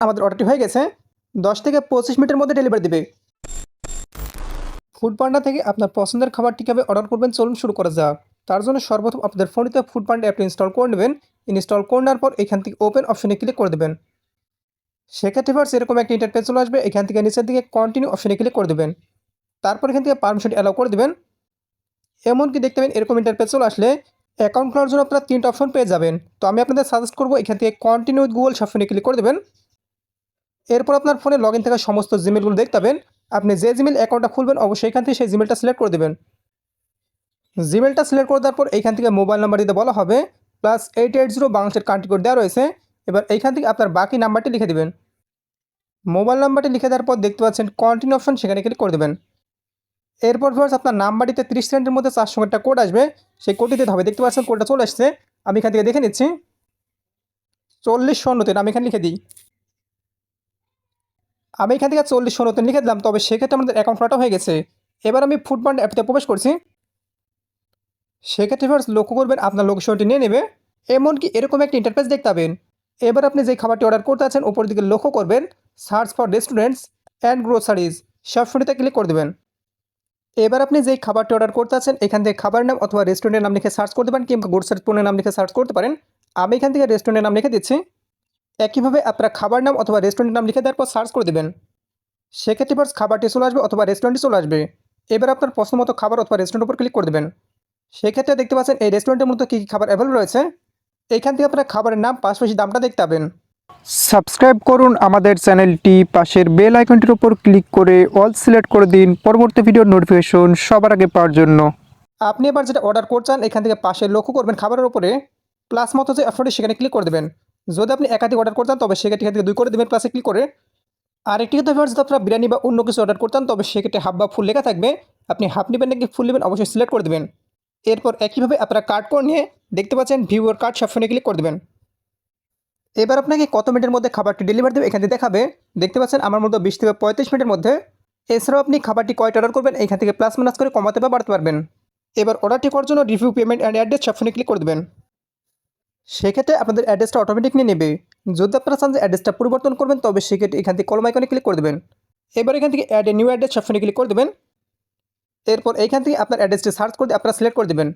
আমাদের অর্ডারটি হয়ে গেছে। দশ থেকে পঁচিশ মিনিটের মধ্যে ডেলিভারি দেবে। ফুড পান্ডা থেকে আপনার পছন্দের খাবারটি কীভাবে অর্ডার করবেন চলুন শুরু করা যাক। তার জন্য সর্বপ্রথম আপনাদের ফোনটিতে ফুড পান্ডা অ্যাপটি ইনস্টল করে নেবেন। ইনস্টল করে নেওয়ার পর এখান থেকে ওপেন অপশনে ক্লিক করে দেবেন। সেক্ষেত্রে ফার্স এরকম একটা ইন্টারপেজ চলে আসবে। এখান থেকে নিচের দিকে কন্টিনিউ অপশনে ক্লিক করে দেবেন। তারপর এখান থেকে পারমিশন অ্যালাউ করে দেবেন। এমনকি দেখতে পাবেন এরকম ইন্টারপেজ চলে আসলে অ্যাকাউন্ট খোলার জন্য আপনারা তিনটা অপশন পেয়ে যাবেন। তো আমি আপনাদের সাজেস্ট করব এখান থেকে কন্টিনিউ গুগল অপশনে ক্লিক করে দেবেন। এরপর আপনার ফোনে লগ থাকা সমস্ত জিমেলগুলো দেখতে পাবেন। আপনি যে জিমেল অ্যাকাউন্টটা খুলবেন, অবশ্যই এখান থেকে সেই জিমেলটা সিলেক্ট করে দেবেন। জিমেলটা সিলেক্ট করে দেওয়ার পর এইখান থেকে মোবাইল নাম্বার দিতে বলা হবে প্লাস এইট এইট জিরো বাংলাদেশের কান্ট্রি কোড দেওয়া রয়েছে। এবার এইখান থেকে আপনার বাকি নাম্বারটি লিখে দেবেন। মোবাইল নাম্বারটি লিখে দেওয়ার পর দেখতে পাচ্ছেন কন্টিনিউ অপশন সেখানে ক্লিক করে দেবেন। এরপর ফার্স আপনার নাম্বারটিতে তিরিশ সেকেন্ডের মধ্যে চার সঙ্গে একটা কোড আসবে। সেই কোডটি দিতে হবে। দেখতে পাচ্ছেন কোডটা চলে আসছে আমি এখান থেকে দেখে নিচ্ছি। চল্লিশ শূন্য তিন আমি এখানে লিখে দিই। আমি এখান থেকে চল্লিশ শূন্য তিন লিখে দিলাম, তবে সেক্ষেত্রে আমাদের অ্যাকাউন্ট খোলাটা হয়ে গেছে। এবার আমি ফুডপান্ড অ্যাপটিতে প্রবেশ করছি। সেক্ষেত্রে ফার্স্ট লক্ষ্য করবেন আপনার লোকেশনটি নিয়ে নেবে, এমনকি এরকম একটা ইন্টারফেস দেখতে পাবেন। এবার আপনি যে খাবারটি অর্ডার করতে আছেন, উপর দিকে লক্ষ্য করবেন search for restaurants and groceries সবসময়তে click করে দেবেন। এবার আপনি যেই খাবারটি অর্ডার করতে আছেন, এখান থেকে খাবার নাম অথবা রেস্টুরেন্টের নাম লিখে সার্চ করতে পারেন, কিংবা গ্রোসারি পণ্যের নাম লিখে সার্চ করতে পারেন। আমি এখান থেকে রেস্টুরেন্টের নাম লিখে দিচ্ছি। একইভাবে আপনারা খাবার নাম অথবা রেস্টুরেন্টের নাম লিখে দেওয়ার পর সার্চ করে দেবেন। সেক্ষেত্রে ফার্স্ট খাবারটি চলে আসবে অথবা রেস্টুরেন্টটি চলে আসবে। এবার আপনার পছন্দ মতো খাবার অথবা রেস্টুরেন্টের উপর ক্লিক করে দেবেন। সেক্ষেত্রে দেখতে পাচ্ছেন এই রেস্টুরেন্টের মধ্যে কী কী খাবার অ্যাভেলেবল রয়েছে? এইখান থেকে আপনারা খাবারের নাম, পাশাপাশি দামটা দেখতে পাবেন। সাবস্ক্রাইব করুন আমাদের চ্যানেলটি, পাশের বেল আইকনটির উপর ক্লিক করে অল সিলেক্ট করে দিন। পরবর্তী ভিডিওর নোটিফিকেশন সবার আগে পাওয়ার জন্য। আপনি এবার যেটা অর্ডার করছেন, এখান থেকে পাশে লক্ষ্য করবেন খাবারের উপরে। প্লাস মতো যে অপশনটি সেখানে ক্লিক করে দেবেন। যদি আপনি একাধিক অর্ডার করতেন, তবে সেক্ষেত্রে এখান থেকে দুই করে দেবেন প্লাসে ক্লিক করে। আরেকটি কথা ভিউয়ার্স যদি আপনারা বিরিয়ানি বা অন্য কিছু অর্ডার করতেন, তবে সেক্ষেত্রে হাফ বা ফুল লেখা থাকবে। আপনি হাফ নেবেন নাকি ফুল নেবেন, অবশ্যই সিলেক্ট করে দেবেন। এরপর একইভাবে আপনারা কার্ড করে নিয়ে দেখতে পাচ্ছেন ভিউয়ার কার্ড সবসময় ক্লিক করে দেবেন। এবার আপনাকে কত মিনিটের মধ্যে খাবারটি ডেলিভারি দেবে এখান থেকে দেখাবে। দেখতে পাচ্ছেন, আমার মধ্যে বিশ থেকে পঁয়ত্রিশ মিনিটের মধ্যে। এছাড়াও আপনি খাবারটি কয়টা অর্ডার করবেন, এখান থেকে প্লাস মাইনাস করে কমাতে বা বাড়তে পারবেন। এবার অর্ডারটি করার জন্য রিভিউ পেমেন্ট অ্যান্ড অ্যাড্রেস সবসময় ক্লিক করে দেবেন। সেক্ষেত্রে আপনাদের অ্যাড্রেসটা অটোমেটিক নিয়ে নেবে। যদি আপনারা চান যে অ্যাড্রেসটা পরিবর্তন করবেন, তবে সেক্ষেত্রে এখান থেকে কলম আইকনে ক্লিক করে দেবেন। এবার এখান থেকে অ্যাড এ নিউ অ্যাড্রেস সবসময় ক্লিক করে দেবেন। এরপর এইখান থেকে আপনার অ্যাড্রেসটি সার্চ করে আপনারা সিলেক্ট করে দেবেন।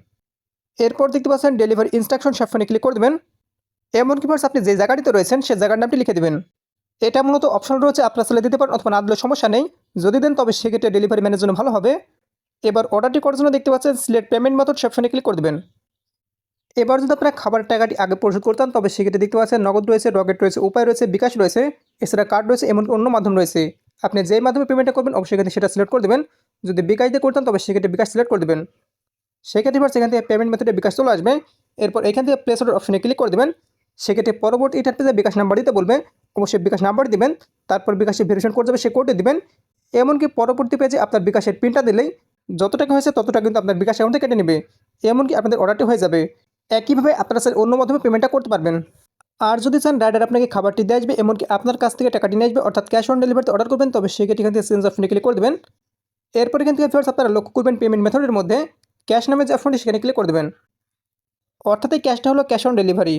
এরপর দেখতে পাচ্ছেন ডেলিভারি ইনস্ট্রাকশন সবসময় ক্লিক করে দেবেন। এমনকি ফার্স্ট আপনি যে জায়গাটিতে রয়েছেন সেই জায়গার নামটি লিখে দেবেন। এটা মূলত অপশন রয়েছে, আপনার ছেলে দিতে পারেন অথবা না দিলে সমস্যা নেই। যদি দেন, তবে সেক্ষেত্রে ডেলিভারি ম্যানের জন্য ভালো হবে। এবার অর্ডারটি করার জন্য দেখতে পাচ্ছেন সিলেক্ট পেমেন্ট মেথড সবসময় ক্লিক করে দেবেন। এবার যদি আপনারা খাবারের টাকাটি আগে পরিশোধ করতেন, তবে সেক্ষেত্রে দেখতে পাচ্ছেন নগদ রয়েছে, রকেট রয়েছে, উপায় রয়েছে, বিকাশ রয়েছে, এছাড়া কার্ড রয়েছে, এমনকি অন্য মাধ্যম রয়েছে। আপনি যেই মাধ্যমে পেমেন্টটা করবেন, অবশ্যই এখানে সেটা সিলেক্ট করে দেবেন। যদি বিকাশ দিয়ে করতেন, তবে সেক্ষেত্রে বিকাশ সিলেক্ট করে দেবেন। সেক্ষেত্রে এবার সেখান থেকে পেমেন্ট মেথডে বিকাশ চলে আসবে। এরপর এখান থেকে প্লেস অর্ডার অপশনে ক্লিক করে দেবেন। সেক্ষেত্রে পরবর্তী ইন্টারফেসে বিকাশ নাম্বার দিতে বলবে। অবশ্যই বিকাশ নাম্বার দিবেন। তারপর বিকাশে ভেরিফিকেশন করে যাবে, সে কোডে দিবেন। এমনকি পরবর্তী পেজে আপনার বিকাশের পিনটা দিলেই যত টাকা হয়েছে, তত টাকা কিন্তু আপনার বিকাশ অ্যাকাউন্টে কেটে নেবে। এমনকি আপনাদের অর্ডারটি হয়ে যাবে। একইভাবে আপনারা স্যার অন্য মাধ্যমে পেমেন্টটা করতে পারবেন। আর যদি চান রাইডার আপনাকে খাবারটি দিয়ে আসবে, এমনকি আপনার কাছ থেকে টাকাটি নিয়ে আসবে, অর্থাৎ ক্যাশ অন ডেলিভারিতে অর্ডার করবেন, তবে সেক্ষেত্রে এখান থেকে চেঞ্জ অপশনে ক্লিক করে দেবেন। এরপর এখান থেকে ফেরত আপনারা লক্ষ্য করবেন পেমেন্ট মেথডের মধ্যে ক্যাশ নামে যে অপশনটি সেখানে ক্লিক করে দেবেন। অর্থাৎ এই ক্যাশটা হলো ক্যাশ অন ডেলিভারি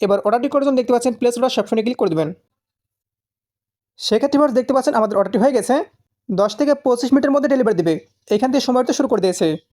এবার অর্ডারটি করার জন্য দেখতে পাচ্ছেন প্লেস অর্ডার সবসময় ক্লিক করে দেবেন। সেক্ষেত্রে এবার দেখতে পাচ্ছেন আমাদের অর্ডারটি হয়ে গেছে। দশ থেকে পঁচিশ মিনিটের মধ্যে ডেলিভারি দেবে। এখান থেকে সময় তো শুরু করে দিয়েছে।